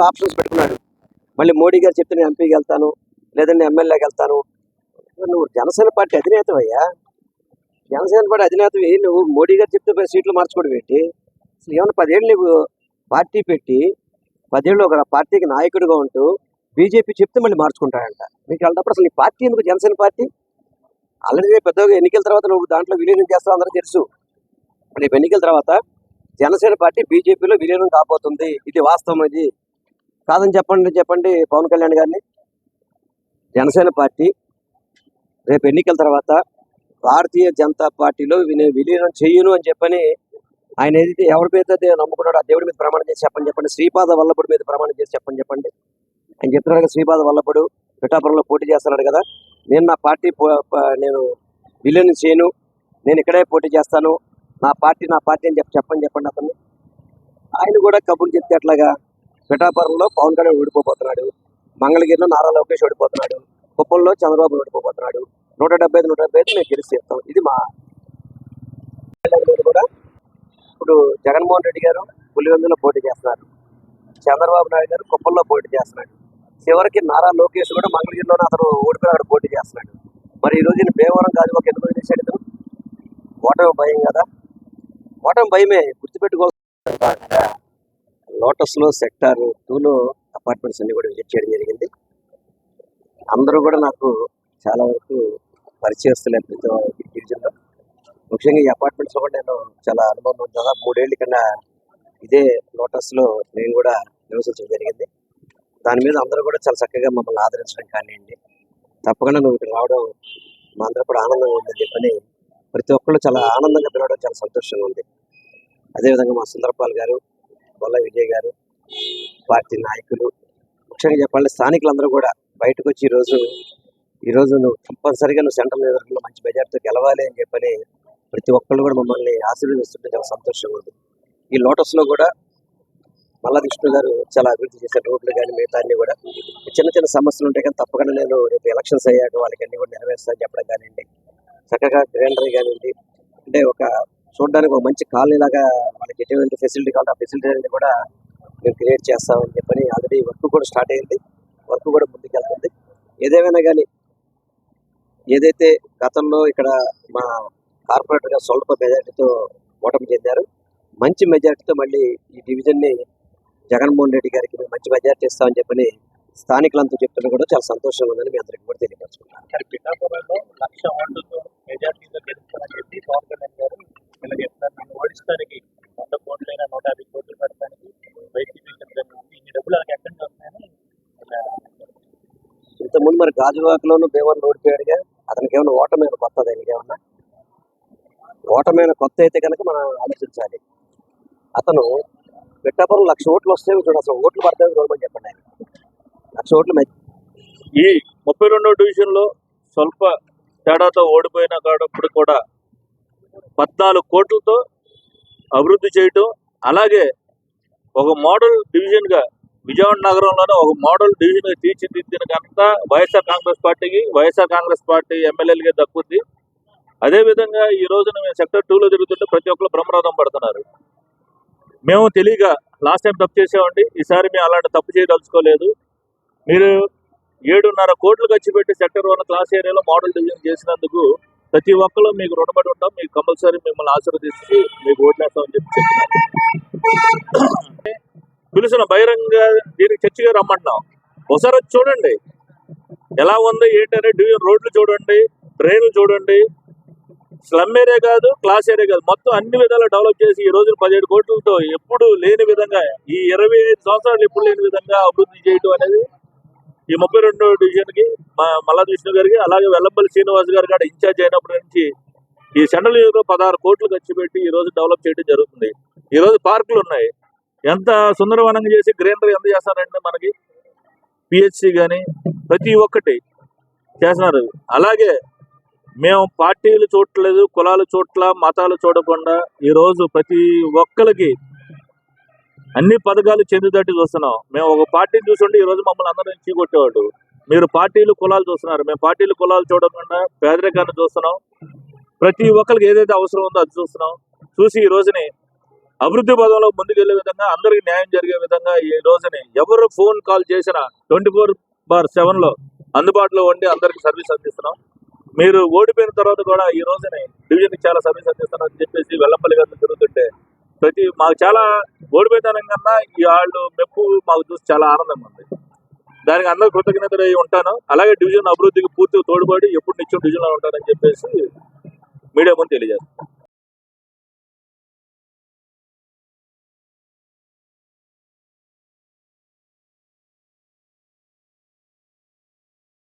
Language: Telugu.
మూడు ఆప్షన్స్ పెట్టుకున్నాడు. మళ్ళీ మోడీ గారు చెప్తే నేను ఎంపీకి వెళ్తాను లేదంటే ఎమ్మెల్యేకి వెళ్తాను. నువ్వు జనసేన పార్టీ అధినేతవయ్యా. జనసేన పార్టీ అధినేతవి నువ్వు మోడీ గారు చెప్తే సీట్లు మార్చుకోవడం ఏంటి? అసలు ఏమన్నా పదేళ్ళు నువ్వు పార్టీ పెట్టి పదేళ్ళు ఒక పార్టీకి నాయకుడిగా ఉంటూ బీజేపీ చెప్తే మళ్ళీ మార్చుకుంటాడంట. మీకు వెళ్ళినప్పుడు అసలు నీ పార్టీ ఎందుకు జనసేన పార్టీ? ఆల్రెడీ పెద్దగా ఎన్నికల తర్వాత నువ్వు దాంట్లో విలీనం చేస్తావు అందరూ తెలుసు. రేపు ఎన్నికల తర్వాత జనసేన పార్టీ బీజేపీలో విలీనం కాబోతుంది. ఇది వాస్తవం ఇది. కాదని చెప్పండి చెప్పండి పవన్ కళ్యాణ్ గారిని. జనసేన పార్టీ రేపు ఎన్నికల తర్వాత భారతీయ జనతా పార్టీలో నేను విలీనం చెయ్యను అని చెప్పని ఆయన ఏదైతే ఎవరి మీద అయితే నమ్ముకున్నాడో ఆ దేవుడి మీద ప్రమాణం చేసి చెప్పని చెప్పండి. శ్రీపాద వల్లభుడి మీద ప్రమాణం చేసి చెప్పని చెప్పండి. ఆయన చెప్తున్నాడు కదా శ్రీపాద వల్లభుడు పిఠాపురంలో పోటీ చేస్తున్నాడు కదా. నేను నా పార్టీ పో- నేను విలీనం చేయను. నేను ఇక్కడే పోటీ చేస్తాను. నా పార్టీ నా పార్టీ అని చెప్పి చెప్పని చెప్పండి అతన్ని. ఆయన కూడా కబుర్లు చెప్తే ఎట్లాగా? పిఠాపురంలో పవన్ కళ్యాణ్ ఓడిపోతున్నాడు మంగళగిరిలో నారా లోకేష్ ఓడిపోతున్నాడు. కుప్పంలో చంద్రబాబు ఓడిపోతున్నాడు నూట డెబ్బై ఐదు నూట డెబ్బై ఐదు మేము గెలిచి చెప్తాం ఇది మా కూడా ఇప్పుడు జగన్మోహన్ రెడ్డి గారు పులివెందులో పోటీ చేస్తున్నారు. చంద్రబాబు నాయుడు గారు కుప్పంలో పోటీ చేస్తున్నాడు. చివరికి నారా లోకేష్ కూడా మంగళగిరిలోనే అతను ఓడిపోయి అక్కడ పోటీ చేస్తున్నాడు. మరి ఈ రోజు ఈయన భీమవరం కాదు ఒక ఎందుకు చేశాడు ఇతను? ఓటమి భయం కదా. ఓటమి భయమే. గుర్తుపెట్టుకోవాలి లోటస్లో సెక్టార్ టూలో అపార్ట్మెంట్స్ అన్ని కూడా విజిట్ చేయడం జరిగింది. అందరూ కూడా నాకు చాలా వరకు పరిచయస్తులే ప్రతి డివిజన్లో ముఖ్యంగా ఈ అపార్ట్మెంట్స్లో కూడా నేను చాలా అనుభవం ఉంది దాదాపు మూడేళ్ళ కన్నా ఇదే లోటస్లో నేను కూడా నివసించడం జరిగింది. దాని మీద అందరూ కూడా చాలా చక్కగా మమ్మల్ని ఆదరించడం కానివ్వండి. తప్పకుండా నువ్వు ఇక్కడ రావడం మా అందరూ కూడా ఆనందంగా ఉందని చెప్పని ప్రతి ఒక్కళ్ళు చాలా ఆనందంగా పిలవడం చాలా సంతోషంగా ఉంది. అదేవిధంగా మా సుందరపాల్ గారు బొల్ల విజయ్ గారు పార్టీ నాయకులు. ముఖ్యంగా చెప్పాలంటే స్థానికులందరూ కూడా బయటకు వచ్చి ఈరోజు ఈరోజు నువ్వు కంపల్సరిగా నువ్వు సెంట్రల్ నియోజకవర్గంలో మంచి మెజార్టీతో గెలవాలి అని చెప్పని ప్రతి ఒక్కళ్ళు కూడా మమ్మల్ని ఆశీర్వదిస్తుంటే చాలా సంతోషంగా ఉంది. ఈ లోటస్లో కూడా మల్లా విష్ణు గారు చాలా అభివృద్ధి చేశారు రోడ్లు కానీ మిగతా అన్ని కూడా. చిన్న చిన్న సమస్యలు ఉంటాయి కానీ తప్పకుండా నేను రేపు ఎలక్షన్స్ అయ్యాక వాళ్ళకి అన్ని కూడా నెరవేరుస్తాను చెప్పడం కానివ్వండి. చక్కగా గ్రీనరీ కానివ్వండి అంటే ఒక చూడడానికి ఒక మంచి కాలనీ లాగా వాళ్ళకి ఎటువంటి ఫెసిలిటీ కావాలి ఆ ఫెసిలిటీ అనేది కూడా మేము క్రియేట్ చేస్తామని చెప్పని ఆల్రెడీ వర్క్ కూడా స్టార్ట్ అయింది. వర్క్ కూడా ముందుకెళ్తుంది. ఏదేమైనా కానీ ఏదైతే గతంలో ఇక్కడ మా కార్పొరేటర్గా స్వల్ప మెజార్టీతో ఓటమి చెందారు మంచి మెజార్టీతో మళ్ళీ ఈ డివిజన్ని జగన్మోహన్ రెడ్డి గారికి మేము మంచి మెజార్టీ ఇస్తామని చెప్పని స్థానికులంతా చెప్తున్నా కూడా చాలా సంతోషంగా ఉందని మీ అందరికి కూడా తెలియపరుచుకుంటాను చెప్తారు నన్ను ఓడించడానికి వంద కోట్లైనా నూట యాభై కోట్లు పెడతానికి వైసీపీ ఇన్ని డబ్బులు నాకు ఎక్కడి నుంచి వస్తాయని ఇంతకుముందు మరి గాజువాకలోను భీమవరం ఓడిపోయాడుగా. అతనికి ఏమైనా ఓటమైన కొత్త దానికి ఏమన్నా ఓటమైన కొత్త అయితే కనుక మనం ఆలోచించాలి. అతను పిఠాపురం లక్ష ఓట్లు వస్తే చూడు అసలు ఓట్లు పడతాయి చూడమని చెప్పండి ఆయన. లక్ష ఓట్లు ఈ ముప్పై రెండో డివిజన్లో స్వల్ప తేడాతో ఓడిపోయిన కూడా పద్నాలుగు కోట్లతో అభివృద్ధి చేయటం అలాగే ఒక మోడల్ డివిజన్గా విజయవాడ నగరంలోనే ఒక మోడల్ డివిజన్గా తీర్చిదిద్దిన ఘనత వైఎస్ఆర్ కాంగ్రెస్ పార్టీకి వైఎస్ఆర్ కాంగ్రెస్ పార్టీ ఎమ్మెల్యేలకే దక్కుద్ది అదే విధంగా ఈ రోజున మేము సెక్టర్ టూలో తిరుగుతుంటే ప్రతి ఒక్కరు బ్రహ్మరథం పడుతున్నారు. మేము తెలియక లాస్ట్ టైం తప్పు చేసామండి. ఈసారి మేము అలాంటి తప్పు చేయదలుచుకోలేదు. మీరు ఏడున్నర కోట్లు ఖర్చు పెట్టి సెక్టర్ వన్ క్లాస్ ఏరియాలో మోడల్ డివిజన్ చేసినందుకు ప్రతి ఒక్కరు మీకు రుణపడి ఉంటాం. మీకు కంపల్సరీ మిమ్మల్ని ఆశీర్వదించి మీకు ఓట్లేస్తామని చెప్పి చెప్తున్నాను. పిలిచిన బహిరంగ దీనికి చర్చగా రమ్మంటున్నాం. ఒకసారి వచ్చి చూడండి. ఎలా ఉంది ఏంటనే డివిజన్ రోడ్లు చూడండి ట్రైన్లు చూడండి. స్లమ్ ఏరియా కాదు క్లాస్ ఏరియా కాదు. మొత్తం అన్ని విధాలు డెవలప్ చేసి ఈ రోజు పదిహేడు కోట్లతో ఎప్పుడు లేని విధంగా ఈ ఇరవై ఐదు సంవత్సరాలు ఎప్పుడు లేని విధంగా అభివృద్ధి చేయడం అనేది ఈ ముప్పై రెండో డివిజన్కి మల్లా విష్ణు గారికి అలాగే వెల్లంపల్లి శ్రీనివాస్ గారు కూడా ఇన్ఛార్జ్ అయినప్పటి నుంచి ఈ సెంట్రల్ నియోజకవర్గంలో పదహారు కోట్లు ఖర్చు పెట్టి ఈ రోజు డెవలప్ చేయడం జరుగుతుంది. ఈ రోజు పార్కులు ఉన్నాయి. ఎంత సుందరవనంగా చేసి గ్రీనరీ ఎంత చేస్తారంటే మనకి పిహెచ్సి కానీ ప్రతి ఒక్కటి చేస్తున్నారు. అలాగే మేము పార్టీలు చూడట్లేదు కులాలు చూడట్ల మతాలు చూడకుండా ఈ రోజు ప్రతి ఒక్కరికి అన్ని పథకాలు చెందుదట్టి చూస్తున్నాం. మేము ఒక పార్టీని చూసుంటే ఈ రోజు మమ్మల్ని అందరినీ చీకొట్టేవాడు. మీరు పార్టీలు కులాలు చూస్తున్నారు. మేము పార్టీలు కులాలు చూడకుండా పేదరికాన్ని చూస్తున్నాం. ప్రతి ఒక్కరికి ఏదైతే అవసరం ఉందో అది చూస్తున్నాం. చూసి ఈ రోజుని అభివృద్ధి పదంలో ముందుకెళ్ళే విధంగా అందరికి న్యాయం జరిగే విధంగా ఈ రోజుని ఎవరు ఫోన్ కాల్ చేసినా ట్వంటీ ఫోర్ బార్ సెవెన్లో అందుబాటులో ఉండి అందరికి సర్వీస్ అందిస్తున్నాం. మీరు ఓడిపోయిన తర్వాత కూడా ఈ రోజుని డివిజన్కి చాలా సర్వీస్ అందిస్తున్నారని చెప్పేసి వెల్లంపల్లి గారు తిరుగుతుంటే ప్రతి మాకు చాలా ఓడిపోయిన కన్నా ఈ వాళ్ళు మెప్పు మాకు చూసి చాలా ఆనందంగా ఉంది. దానికి అందరూ కృతజ్ఞతలు ఉంటాను. అలాగే డివిజన్ అభివృద్ధికి పూర్తిగా తోడ్పడి ఎప్పుడు నిత్యం డివిజన్లో ఉంటానని చెప్పేసి మీడియా ముందు తెలియజేస్తాను.